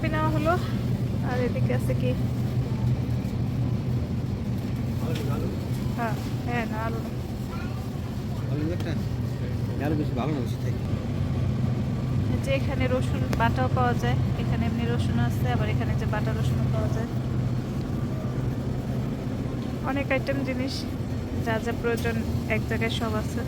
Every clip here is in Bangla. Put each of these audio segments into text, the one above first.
ফুলকপি নেওয়া হলো। আর এদিকে আছে কি? হ্যাঁ হ্যাঁ না আলু যে এখানে রসুন বাটাও পাওয়া যায়, এখানে এমনি রসুন আছে, আবার এখানে যে বাটা রসুন পাওয়া যায়। অনেক আইটেম জিনিস, যা যা প্রয়োজন এক জায়গায় সব আছে।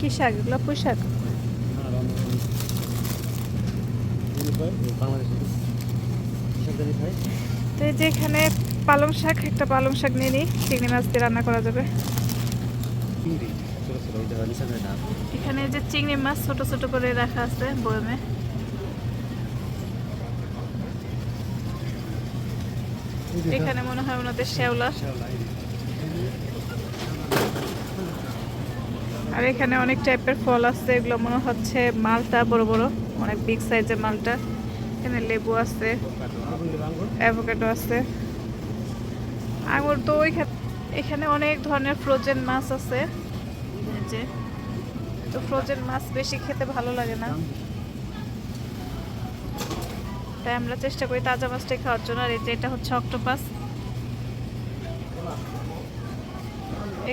কি শাক? এগুলো পুঁই শাক? তো এই যে এখানে পালং শাক, একটা পালং শাক নিয়ে নিই। চিংড়ি মাছ দিয়ে রান্না করা যাবে। এখানে যে চিংড়ি মাছ ছোট ছোট করে রাখা আছে বয়মে। এখানে মনে হয় ওনাদের শ্যাওলা আর এখানে অনেক টাইপের ফল আছে, এগুলো মনে হচ্ছে মালটা বড় বড়, অনেক বিগ সাইজের মালটা। এখানে লেবু আছে অ্যাভোকাডো আছে। আঙুর তো এখানে অনেক ধরনের ফ্রোজেন মাছ আছে। যে, তো ফ্রোজেন মাছ বেশি খেতে ভালো লাগে না। তাই আমরা চেষ্টা করি তাজা মাছটাই খাওয়ার জন্য। আর এই যে, এটা হচ্ছে অক্টোপাস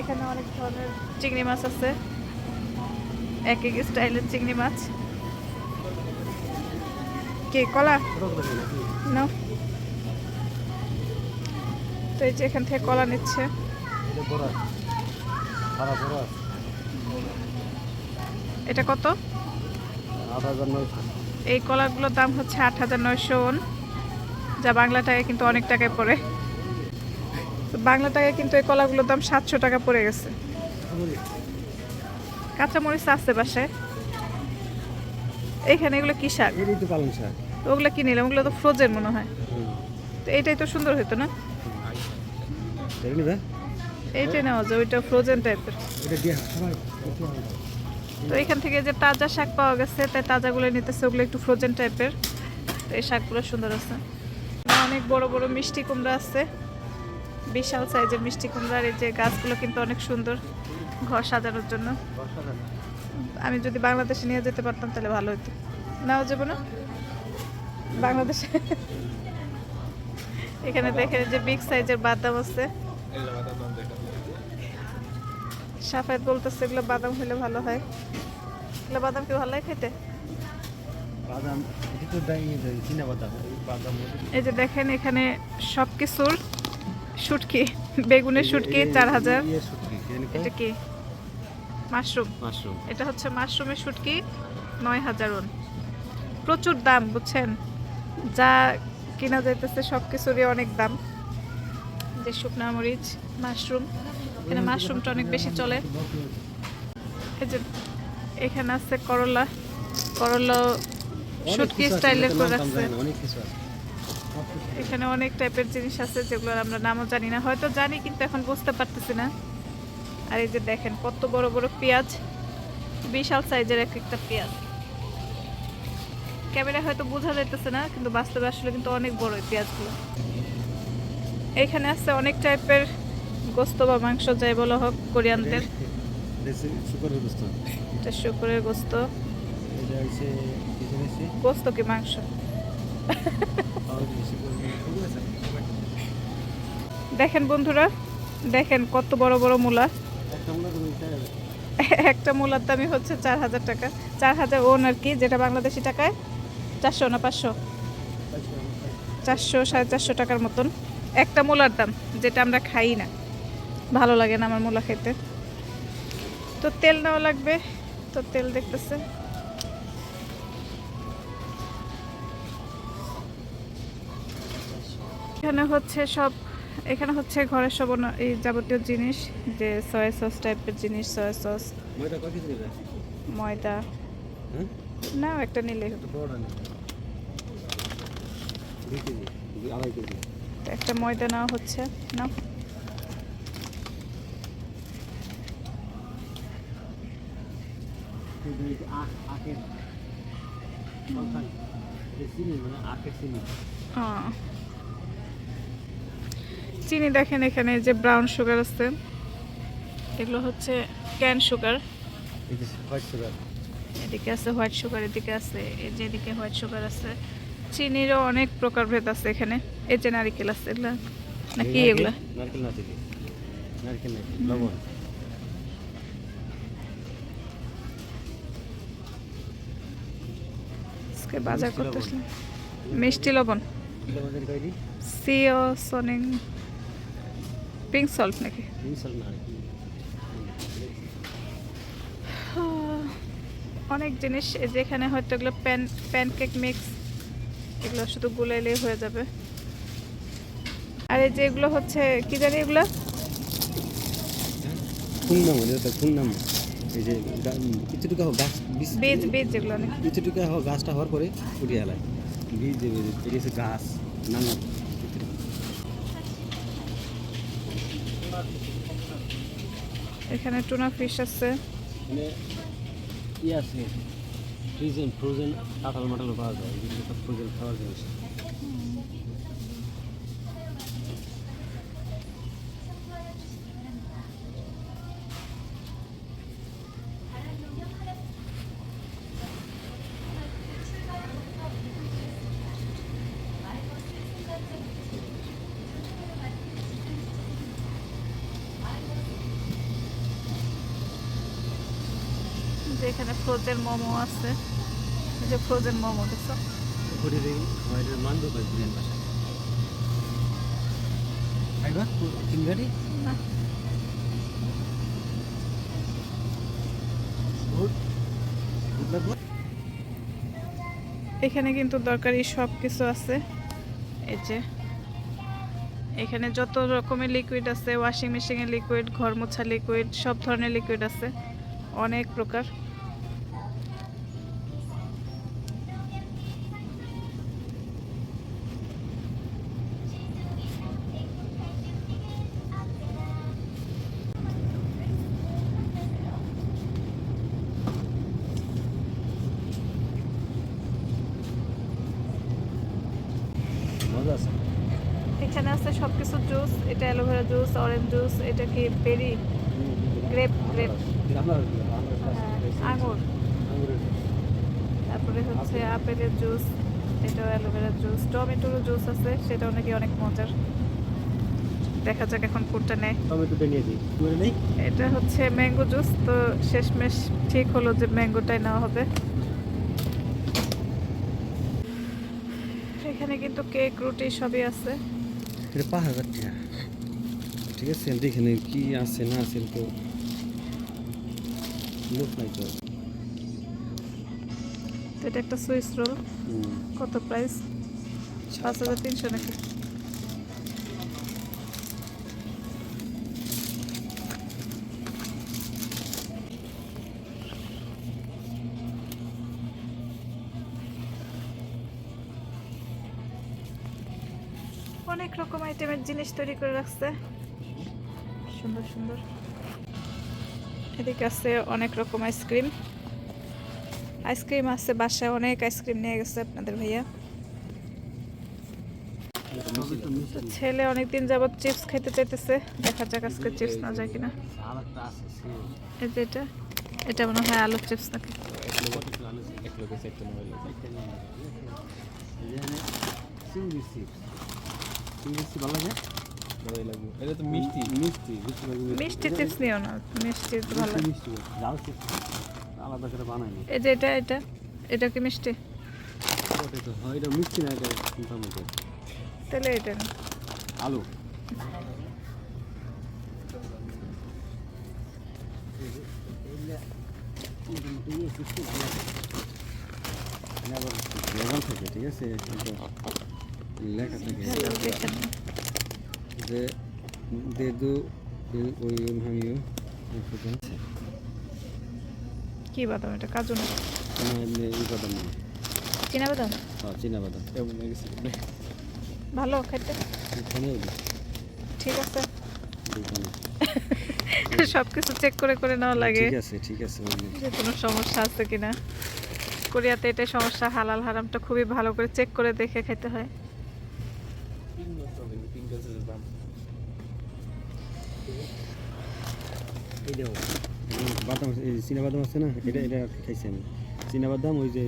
এখানে অনেক ধরনের চিংড়ি মাছ আছে। এক এক স্টাইলের চিংড়ি মাছ। কে, কলা? তো এই যে এখান থেকে কলা নিচ্ছে। এটা কত? এই কলাগুলোর দাম হচ্ছে আট হাজার নয়শো যা বাংলা টাকায় কিন্তু অনেক টাকায় পড়ে। বাংলা টাকায় কিন্তু এই কলাগুলোর দাম সাতশো টাকা পড়ে গেছে। কাঁচামরিচ আছে বাসায় এখানে এগুলো কি শাক? পালং শাক। ওগুলো কি নিলাম? ওগুলো তো ফ্রোজেন মনে হয়। তো এইটাই তো সুন্দর হইতো না? এইটাই নেওয়া যায় ওইটা ফ্রোজেন টাইপের তো এখান থেকে যে তাজা শাক পাওয়া গেছে তাই তাজাগুলো নিতেছে ওগুলো একটু ফ্রোজেন টাইপের তো এই শাকগুলো সুন্দর আছে। অনেক বড় বড় মিষ্টি কুমড়া আছে। বিশাল সাইজের মিষ্টি কুমড়ার এই যে গাছগুলো কিন্তু অনেক সুন্দর। ঘর সাজানোর জন্য। আমি যদি বাংলাদেশে নিয়ে যেতে পারতাম তাহলে ভালো হতো নাও যাব না বাংলাদেশে। এখানে দেখেন যে বিগ সাইজের বাদাম আছে। সাফায়াত বলতেছে এগুলো বাদাম হলে ভালো হয়। এগুলো বাদাম কি ভালো লাগে খেতে? বাদাম এই যে দেখেন এখানে সব কিছুর শুটকি। বেগুনের শুটকি চার হাজার। এটা কি? মাশরুম। মাশরুম। এটা হচ্ছে মাশরুমের শুটকি নয় হাজার ওন প্রচুর দাম বুঝছেন? যা কিনা যাইতেছে সব কিছুরই অনেক দাম। যে শুকনা মরিচ মাশরুম। এখানে মাশরুমটা অনেক বেশি চলে। এই যে এখানে আছে করলা। করলা শুটকি স্টাইলের করে রাখছে অনেক কিছু আছে। এখানে অনেক টাইপের জিনিস আছে যেগুলো আমরা নামও জানি না। হয়তো জানি কিন্তু এখন বুঝতে পারতেছি না। আর এই যে দেখেন কত বড় বড় পেঁয়াজ। বিশাল সাইজের এক একটা পেঁয়াজ। ক্যামেরা হয়তো বোঝা যাইতেছে না কিন্তু বাস্তবে আসলে কিন্তু অনেক বড় পেঁয়াজগুলো। এখানে আছে অনেক টাইপের গোস্ত বা মাংস যাই বলা হোক কোরিয়ানদের। শুকরের গোস্ত। এটা শুকুরের গোস্ত কি মাংস? দেখেন বন্ধুরা দেখেন কত বড় বড় মূলা। একটা মূলার দামই হচ্ছে চার হাজার টাকা। চার হাজার ওন আর কি যেটা বাংলাদেশি টাকায় চারশো না পাঁচশো? চারশো সাড়ে চারশো টাকার মতন। একটা মূলার দাম যেটা আমরা খাই না। ভালো লাগে না আমার মূলা খেতে। তো তেল নেওয়া লাগবে। তো তেল দেখতেছে। এখানে হচ্ছে সব এখানে হচ্ছে ঘরের সব এই যাবতীয় জিনিস যে সয়া সস টাইপের জিনিস সয়া সস ময়দা হ্যাঁ না একটা নিলে। একটা ময়দা নেওয়া হচ্ছে না আখের। চিনি মানে আখের চিনি। আহ। চিনি দেখেন এখানে যে ব্রাউন সুগার আছে। এগুলো হচ্ছে ক্যান সুগার এদিকে আছে হোয়াইট সুগার এদিকে আছে এই যে এদিকে হোয়াইট সুগার আছে। চিনিরও অনেক প্রকারভেদ আছে এখানে। এই যে নারিকেল আছে এগুলা নাকি এগুলা? নারকেল না থেকে নারকেল না লবণ। আজকে বাজার করতে মিষ্টি লবণ। সিও সনিং পিঙ্ক সল্ট নাকি? অনেক জিনিস এই যে এখানে হয়তো এগুলো প্যান প্যানকেক মিক্স এগুলো শুধু গুলাইলেই হয়ে যাবে। আর এই যে এগুলো হচ্ছে কি জানি এগুলো? ফুল নাম এটা ফুল নাম এই যে কিছুটুকু হোক গাছ বীজ- বীজ যেগুলো কিছুটুকু হোক গাছটা হওয়ার পরে উঠিয়ে এলায়। বীজ হচ্ছে গাছ নাঙ্গা এখানে টুনা ফিশ আছে। আছে ফ্রোজেন ফ্রোজেন কাঁঠাল মাটালও পাওয়া যায় ফ্রোজেন খাওয়ার জিনিস। যে এখানে ফ্রোজেন মোমো আছে। এই যে ফ্রোজেন মোমো দেখছ? এখানে কিন্তু দরকারি সব কিছু আছে। এই যে। এখানে যত রকমের লিকুইড আছে ওয়াশিং মেশিনের লিকুইড ঘর মোছা লিকুইড সব ধরনের লিকুইড আছে। অনেক প্রকার। এটা জুস অরেঞ্জ জুস এটা কি পেরি? গ্রেপ গ্রেপ আঙুর। তারপরে হচ্ছে আপেলের জুস এটাও অ্যালোভেরা জুস টমেটোর জুস আছে সেটাও নাকি অনেক মজার। দেখা যাক এখন কোনটা নেয়। টমেটোটা নিয়ে দিই এটা হচ্ছে ম্যাঙ্গো জুস তো শেষমেশ ঠিক হলো যে ম্যাঙ্গোটাই নেওয়া হবে। এখানে কিন্তু কেক রুটি সবই আছে। পাহাড় ঠিক আছে দেখে কি আছে না আছে তো লোক নাই তো। এটা একটা সুইস রোল কত প্রাইস? পাঁচ হাজার তিনশো নাকি? অনেক রকম আইটেমের জিনিস তৈরি করে রাখছে। সুন্দর সুন্দর। এদিকে আছে অনেক রকম আইসক্রিম। আইসক্রিম আছে, বাসায় অনেক আইসক্রিম নিয়ে গেছে আপনাদের ভাইয়া। ছেলে অনেকদিন যাবত চিপস খেতে চাইতেছে, দেখা যাক আজকে চিপস না যায় কিনা। এটা এটা মনে হয় আলুর চিপস নাকি? ভালো লাগে? ভালোই লাগবে। এটা তো মিষ্টি। মিষ্টি মিষ্টি লাগবে। মিষ্টি চিপস নিও না মিষ্টি তো ভালো। মিষ্টি জাল চিপস। আলাদা করে বানায়নি এই যে এটা এটা এটা কি মিষ্টি? ওটা তো হয় এটা মিষ্টি না এটা মোটামুটি তাহলে এটা না। আলু। ঠিক আছে লেখা থাকে। যে দে দু ওই হামিও কি বাদাম এটা? কাজু না? এমনি ই বাদাম না। চিনা বাদাম? হ্যাঁ চীনা বাদাম। এমন গেছে ভালো খেতে। ঠিক আছে। সব কিছু চেক করে করে নেওয়া লাগে। ঠিক আছে ঠিক আছে যে কোনো সমস্যা আছে কিনা। কোরিয়াতে এটা সমস্যা হালাল হারামটা খুবই ভালো করে চেক করে দেখে খেতে হয়। এই বাদাম চীনা বাদাম আছে না এটা এটা খাইছি আমি। চীনা বাদাম ওই যে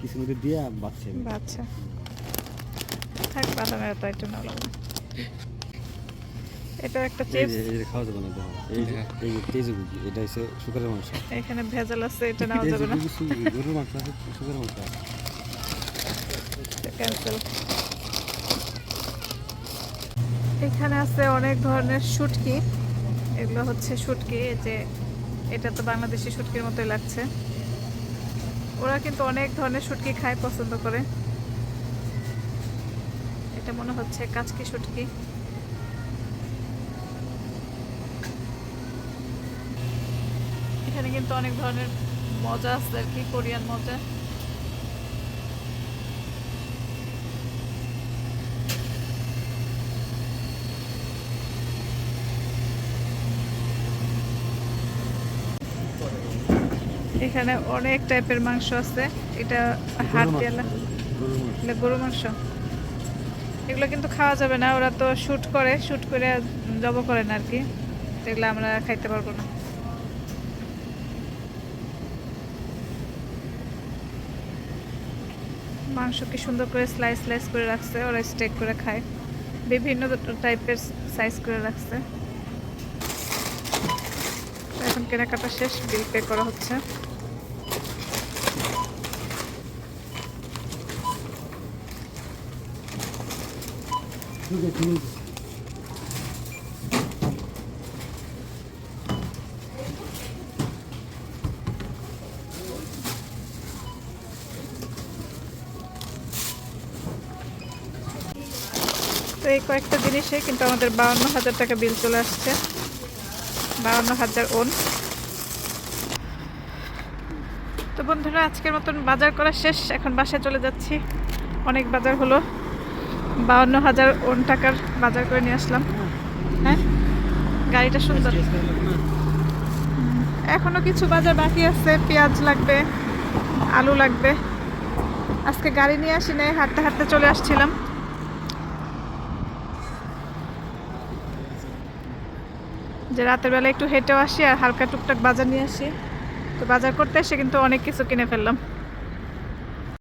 কিছু মধ্যে দিয়া বাচ্চা আমি। আচ্ছা থাক বাদামের না এটা একটা চিপস যে খাওয়া যাবে না এই যে এই এটা হচ্ছে শুকারের মাংস। এখানে ভেজাল আছে এটা যাবে না। তেজগুজি গরুর মাংস আছে শুকারের মাংস আছে ক্যান্সেল এখানে আছে অনেক ধরনের শুটকি। এগুলো হচ্ছে শুটকি যে এটা তো বাংলাদেশি শুটকির মতোই লাগছে। ওরা কিন্তু অনেক ধরনের শুটকি খায়, পছন্দ করে। এটা মনে হচ্ছে কাচকি শুটকি। এখানে কিন্তু অনেক ধরনের মজা আছে আর কি, কোরিয়ান মজা। এখানে অনেক টাইপের মাংস আছে। এটা হাত গরুর দিয়ে মাংস, গরুর গরু মাংস। এগুলো কিন্তু খাওয়া যাবে না ওরা তো শুট করে শুট করে জব করেন আর কি। এগুলো আমরা খাইতে পারব না। মাংস কি সুন্দর করে স্লাইস স্লাইস করে রাখছে ওরা স্টেক করে খায়। বিভিন্ন টাইপের সাইজ করে রাখছে। এখন কেনাকাটা শেষ বিল পে করা হচ্ছে ঠিক আছে ঠিক আছে তো এই কয়েকটা জিনিসে কিন্তু আমাদের বাউন্ন হাজার টাকা বিল চলে আসছে। বাউন্ন হাজার ওন। তো বন্ধুরা, আজকের মতন বাজার করা শেষ। এখন বাসায় চলে যাচ্ছি। অনেক বাজার হলো। বাউন্ন হাজার ওন টাকার বাজার করে নিয়ে আসলাম। হ্যাঁ? গাড়িটা সুন্দর। এখনও কিছু বাজার বাকি আছে, পেঁয়াজ লাগবে, আলু লাগবে। আজকে গাড়ি নিয়ে আসি নাই, হাঁটতে হাঁটতে চলে আসছিলাম। যে রাতের বেলা একটু হেঁটেও আসি আর হালকা টুকটাক বাজার নিয়ে আসি। তো বাজার করতে এসে কিন্তু অনেক কিছু কিনে ফেললাম।